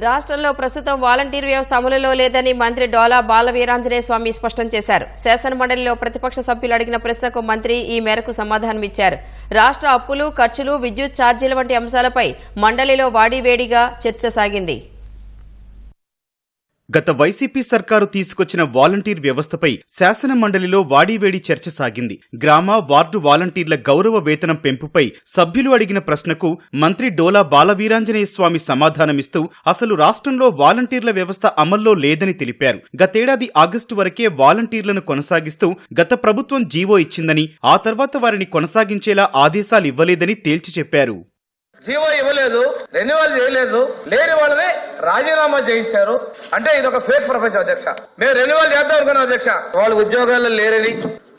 రాష్ట్రంలో ప్రస్తుతం వాలంటీర్ వ్యవస్థ అమలులో లేదని మంత్రి డోలా బాల వీరాంజనేయ స్వామి స్పష్టం చేశారు. శాసనమండలిలో ప్రతిపక్ష సభ్యులు అడిగిన ప్రశ్నకు మంత్రి ఈ మేరకు సమాధానమిచ్చారు రాష్ట్ర అప్పులు ఖర్చులు విద్యుత్ ఛార్జీల వంటి అంశాలపై మండలిలో వాడివేడిగా చర్చ సాగింది. గత వైసీపీ సర్కారు తీసుకొచ్చిన వాలంటీర్ వ్యవస్థపై శాసన మండలిలో వాడీవేడి చర్చ సాగింది. గ్రామ వార్డు వాలంటీర్ల గౌరవ వేతనం పెంపుపై సభ్యులు అడిగిన ప్రశ్నకు మంత్రి డోలా బాలవీరాంజనేయ స్వామి సమాధానమిస్తూ అసలు రాష్ట్రంలో వాలంటీర్ల వ్యవస్థ అమల్లో లేదని తెలిపారు. గతేడాది ఆగస్టు వరకే వాలంటీర్లను కొనసాగిస్తూ గత ప్రభుత్వం జీవో ఇచ్చిందని ఆ తర్వాత వారిని కొనసాగించేలా ఆదేశాలు ఇవ్వలేదని తేల్చి చెప్పారు. జీవో ఇవ్వలేదు రెన్యువల్ చేయలేదు. లేని వాళ్ళని రాజీనామా చేయించారు. అంటే ఇది ఒక ఫేక్ ప్రపంచం అధ్యక్ష. మేము రెన్యువల్ చేద్దాం అనుకున్నాం అధ్యక్ష. వాళ్ళు ఉద్యోగాల్లో లేరని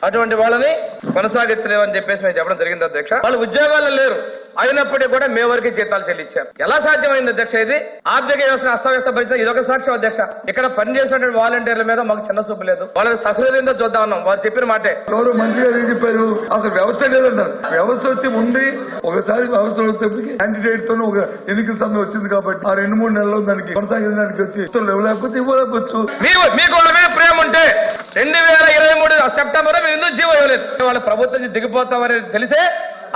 అటువంటి వాళ్ళని కొనసాగించలేమని చెప్పేసి మేము చెప్పడం జరిగింది అధ్యక్ష. వాళ్ళు ఉద్యోగాల్లో లేరు. అయినప్పటికీ కూడా మే వరకు జీతాలు చెల్లించారు. ఎలా సాధ్యమైంది అధ్యక్ష ఇది? ఆర్థిక వ్యవస్థను అస్తవ్యస్త పరిస్థితి ఇది ఒక సాక్ష్యం అధ్యక్ష. ఇక్కడ పనిచేసినటువంటి వాలంటీర్ల మీద మాకు చిన్న చూపు లేదు. వాళ్ళని సహృదయంతో చూద్దాం అన్నాం. వారు చెప్పిన మాటే. గౌరవ మంత్రి గారు ఏం చెప్పారు అసలు వ్యవస్థ లేదన్నారు. వ్యవస్థ వచ్చి ఉంది. ఒకసారి అవసరం వచ్చేప్పటికి క్యాండిడేట్తో ఒక ఎన్నికల సమయం వచ్చింది కాబట్టి ఆ రెండు మూడు నెలల్లో దానికి కొనసాగించడానికి వచ్చి ఇష్టం లేకపోతే ఇవ్వలేకపోవచ్చు. మీకు ప్రేమ ఉంటే రెండు వేల ఇరవై మూడు సెప్టెంబర్ మీరు ఎందుకు జీవో ఇవ్వలేదు. వాళ్ళ ప్రభుత్వం దిగిపోతామని తెలిసే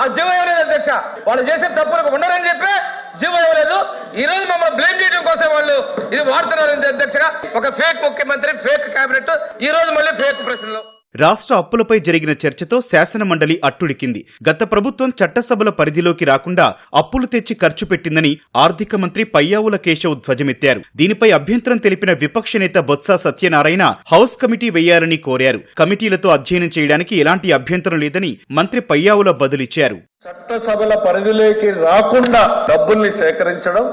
ఆ జీవో ఇవ్వలేదు అధ్యక్ష. వాళ్ళు చేసే తప్పులకు ఉండరని చెప్పి జీవో ఇవ్వలేదు. ఈ రోజు మమ్మల్ని బ్లేమ్ చేయడం కోసం వాళ్ళు ఇది వాడుతున్నారు అధ్యక్షగా. ఒక ఫేక్ ముఖ్యమంత్రి ఫేక్ కేబినెట్ ఈ రోజు మళ్ళీ ఫేక్ ప్రశ్నలు. రాష్ట్ర అప్పులపై జరిగిన చర్చతో శాసనమండలి అట్టుడికింది. గత ప్రభుత్వం చట్టసభల పరిధిలోకి రాకుండా అప్పులు తెచ్చి ఖర్చు పెట్టిందని ఆర్థిక మంత్రి పయ్యావుల కేశవ్ ధ్వజమెత్తారు. దీనిపై అభ్యంతరం తెలిపిన విపక్ష నేత బొత్స సత్యనారాయణ హౌస్ కమిటీ వేయాలని కోరారు. కమిటీలతో అధ్యయనం చేయడానికి ఎలాంటి అభ్యంతరం లేదని మంత్రి పయ్యావుల బదులిచ్చారు. చట్టసభల పరిధిలోకి రాకుండా డబ్బుల్ని సేకరించడం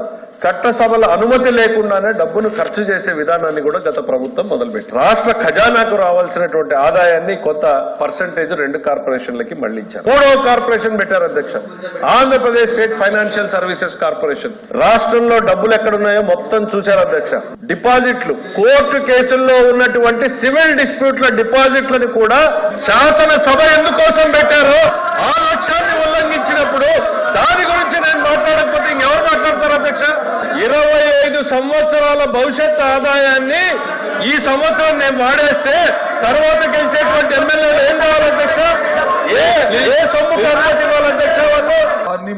చట్టసభల అనుమతి లేకుండానే డబ్బును ఖర్చు చేసే విధానాన్ని కూడా గత ప్రభుత్వం మొదలుపెట్టింది. రాష్ట్ర ఖజానాకు రావాల్సినటువంటి ఆదాయాన్ని కొంత పర్సంటేజ్ రెండు కార్పొరేషన్లకి మళ్ళించారు. మూడవ కార్పొరేషన్ పెట్టారు అధ్యక్ష. Andhra Pradesh state financial services corporation. రాష్ట్రంలో డబ్బులు ఎక్కడున్నాయో మొత్తం చూశారు అధ్యక్ష. డిపాజిట్లు. కోర్టు కేసుల్లో ఉన్నటువంటి సివిల్ డిస్ప్యూట్ల డిపాజిట్లను కూడా శాసనసభ ఎందుకోసం పెట్టారో? ఆ లక్ష్యాన్ని ఉల్లంఘించినప్పుడు దాని గురించి నేను మాట్లాడకపోతే ఇంకెవరు మాట్లాడతారు అధ్యక్ష? ఇరవై ఐదు సంవత్సరాల భవిష్యత్ ఆదాయాన్ని ఈ సంవత్సరం నేను వాడేస్తే తర్వాత గెలిచేటువంటి ఎమ్మెల్యేలు ఏం కావాలి అధ్యక్ష? ఏ ఏ సొమ్ము కర్ణాటక ఇవ్వాలి అధ్యక్ష వాళ్ళు?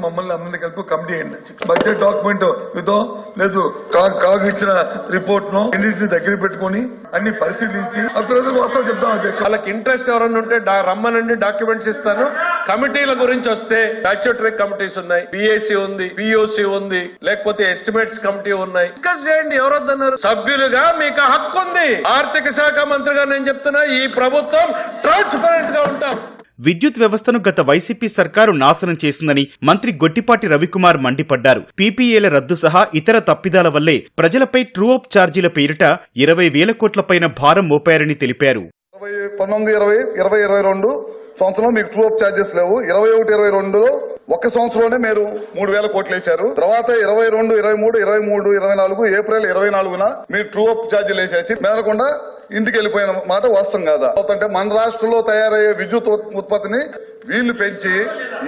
మమ్మల్ని అందరినీ కలిపి కమిటీ అయ్యండి బడ్జెట్ డాక్యుమెంట్ ఇదో లేదు కా- కాగు ఇచ్చిన రిపోర్ట్ను రెండింటిని దగ్గర పెట్టుకొని అన్ని పరిశీలించి ఆ వాస్తవం చెప్తాం వాళ్ళకి ఇంట్రెస్ట్ ఎవరన్నా ఉంటే రమ్మనండి డాక్యుమెంట్స్ ఇస్తాను. కమిటీల గురించి వస్తే స్టాచ్యూటరీ కమిటీస్ ఉన్నాయి బిఏసీ ఉంది పిఓసి ఉంది లేకపోతే ఎస్టిమేట్స్ కమిటీ ఉన్నాయి. డిస్కస్ చేయండి ఎవరొద్దన్నారు? సభ్యులుగా మీకు హక్కు ఉంది ఆర్థిక శాఖ మంత్రిగా నేను చెప్తున్నా ఈ ప్రభుత్వం ట్రాన్స్పరెంట్గా ఉంటాం. విద్యుత్ వ్యవస్థను గత వైసీపీ సర్కారు నాశనం చేసిందని మంత్రి గొట్టిపాటి రవికుమార్ మండిపడ్డారు. పీపీఏల రద్దు సహా ఇతర తప్పిదాల వల్లే ప్రజలపై ట్రూ అప్ ఛార్జీల పేరిట ఇరవై వేల కోట్ల పైన భారం మోపారని తెలిపారు. ఇరవై పంతొమ్మిది ఇరవై ఇరవై ఇరవై రెండు సంవత్సరంలో మీకు ట్రూ అప్ ఛార్జెస్ లేవు. ఇరవై ఒకటి ఇరవై రెండులో ఒక సంవత్సరంలోనే మీరు మూడు వేల కోట్లు వేశారు. తర్వాత ఇరవై రెండు ఇరవై మూడు ఇరవై మూడు ఇరవై నాలుగు ఏప్రిల్ ఇరవై నాలుగున మీరు ట్రూ అప్ ఛార్జీలు వేసేసి మేలకుండా ఇంటికి వెళ్ళిపోయిన మాట వాస్తవం కాదా? అంటే మన రాష్ట్రంలో తయారయ్యే విద్యుత్ ఉత్పత్తిని వీళ్ళు పెంచి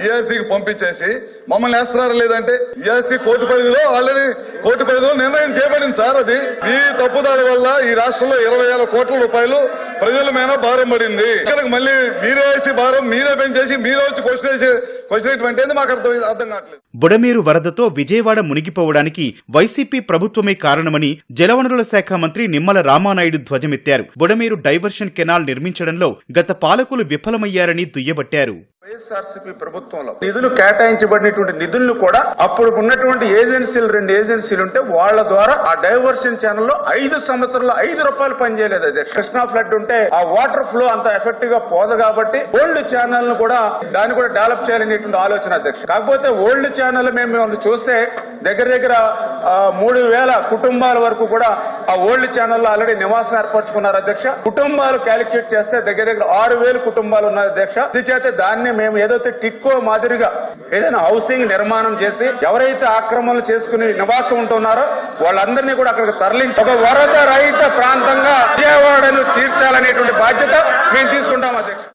ఈఆర్సీకి పంపించేసి మమ్మల్ని వేస్తున్నారా లేదంటే ఈఆర్సీ కోర్టు పరిధిలో ఆల్రెడీ కోర్టు పరిధిలో నిర్ణయం చేయబడింది సార్ అది. మీ తప్పుదాడి వల్ల ఈ రాష్ట్రంలో ఇరవై వేల కోట్ల రూపాయలు ప్రజల మీద భారం పడింది. ఇక్కడికి మళ్ళీ మీరే వేసి భారం మీరే పెంచేసి మీరే వచ్చి క్వశ్చన్ వేసి మాకు అర్థం అర్థం కావట్లేదు. బుడమేరు వరదతో విజయవాడ మునిగిపోవడానికి వైసీపీ ప్రభుత్వమే కారణమని జలవనరుల శాఖ మంత్రి నిమ్మల రామానాయుడు ధ్వజమెత్తారు. బుడమేరు డైవర్షన్ కెనాల్ నిర్మించడంలో గత పాలకులు విఫలమయ్యారని దుయ్యబట్టారు. వైఎస్ఆర్సీపీ ప్రభుత్వంలో నిధులు కేటాయించబడినటువంటి నిధులను కూడా అప్పుడు ఉన్నటువంటి ఏజెన్సీలు రెండు ఏజెన్సీలు ఉంటే వాళ్ళ ద్వారా ఆ డైవర్షన్ ఛానల్లో ఐదు సంవత్సరాలు ఐదు రూపాయలు పనిచేయలేదు. అది కృష్ణా ఫ్లడ్ ఉంటే ఆ వాటర్ ఫ్లో అంత ఎఫెక్ట్గా పోదు కాబట్టి ఓల్డ్ ఛానల్ను కూడా దాన్ని కూడా డెవలప్ చేయాలనేటువంటి ఆలోచన అధ్యక్ష కాకపోతే ఓల్డ్ ఛానల్ మేము చూస్తే దగ్గర దగ్గర మూడు వేల కుటుంబాల వరకు కూడా ఆ ఓల్డ్ ఛానల్లో ఆల్రెడీ నివాసం ఏర్పరచుకున్నారు అధ్యక్ష. కుటుంబాలు క్యాలిక్యులేట్ చేస్తే దగ్గర దగ్గర ఆరు వేలు కుటుంబాలు ఉన్నాయి అధ్యక్ష. చేత దాన్ని మేము ఏదైతే టిక్కో మాదిరిగా ఏదైనా హౌసింగ్ నిర్మాణం చేసి ఎవరైతే ఆక్రమణలు చేసుకుని నివాసం ఉంటున్నారో వాళ్ళందరినీ కూడా అక్కడికి తరలించి ఒక వరద రహిత ప్రాంతంగా విజయవాడను తీర్చాలనేటువంటి బాధ్యత మేము తీసుకుంటాం అధ్యక్ష.